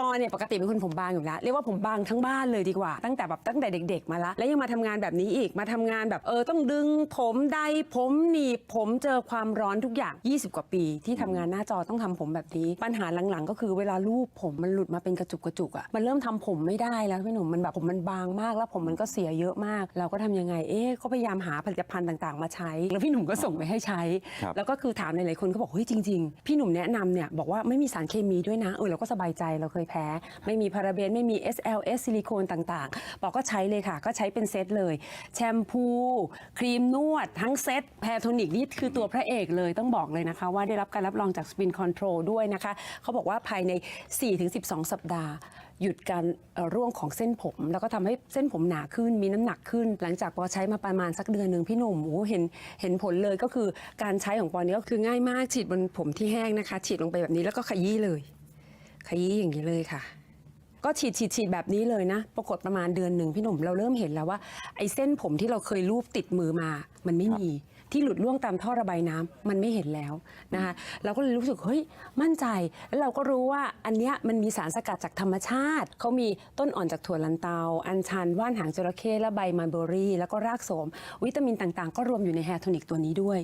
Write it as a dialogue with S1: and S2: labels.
S1: ปอเนี่ยปกติเป็นคนผมบางอยู่แล้วเรียกว่าผมบางทั้งบ้านเลยดีกว่า ตั้งแต่แบบตั้งแต่เด็ก ๆ มาละแล้วยังมาทำงานแบบนี้อีกมาทำงานแบบเออต้องดึงผมใดผมหนีบผมเจอความร้อนทุกอย่าง 20 กว่าปี ที่ทำงานหน้าจอต้องทำผมแบบนี้ ปัญหาหลังๆ ก็คือเวลาลูบผมมันหลุดมาเป็นกระจุกกระจุกอะมันเริ่มทำผมไม่ได้แล้วพี่หนุ่มมันแบบผมมันบางมากแล้วผมมันก็เสียเยอะมาก เราก็ทำยังไงเอ๊ะก็พยายามหาผลิตภัณฑ์ต่างๆ มาใช้ แล้วพี่หนุ่มก็ส่งไปให้ใช้
S2: ครับ
S1: แล้วก็คือถามหลายๆคนก็บอกเฮ้ยจริง ๆ พี่หนุ่มแนะนำเนี่ยบอกว่าไม่มีสารเคมีด้วยนะเออเราก็สบายใจเราเคยแพ้ ไม่มีพาราเบนไม่มี SLS ซิลิโคนต่างๆบอก็ใช้เลยค่ะ ก็ใช้เป็นเซตเลย แชมพู ครีมนวด ทั้งเซตแพรโทนิกนี่คือตัวพระเอกเลยต้องบอกเลยนะคะ ว่าได้รับการรับรองจาก Spin Control ด้วยนะคะเขาบอกว่าภายใน 4-12 สัปดาห์หยุดการร่วงของเส้นผม แล้วก็ทำให้เส้นผมหนาขึ้นมีน้ำหนักขึ้น หลังจากปอใช้มาประมาณสักเดือนหนึ่งพี่หนุ่มโอ้เห็นเห็นผลเลยก็คือการใช้ของปอเนี้ก็คือง่ายมากฉีดบนผมที่แห้งนะคะ ฉีดลงไปแบบนี้แล้วก็ขยี้เลย ขยี้อย่างนี้เลยค่ะ ก็ฉีดฉีดฉีดแบบนี้เลยนะ ปรากฏประมาณเดือนหนึ่งพี่หนุ่มเราเริ่มเห็นแล้วว่าไอ้เส้นผมที่เราเคยรูปติดมือมา มันไม่มีที่หลุดล่วงตามท่อระบายน้ำมันไม่เห็นแล้วนะคะเราก็เลยรู้สึกเฮ้ยมั่นใจ แล้วเราก็รู้ว่าอันเนี้ยมันมีสารสกัดจากธรรมชาติ เขามีต้นอ่อนจากถั่วลันเตา อัญชันว่านหางจระเข้และใบมันเบอรี่ แล้วก็รากโสม วิตามินต่างๆ ก็รวมอยู่ในแฮร์โทนิกตัวนี้ด้วย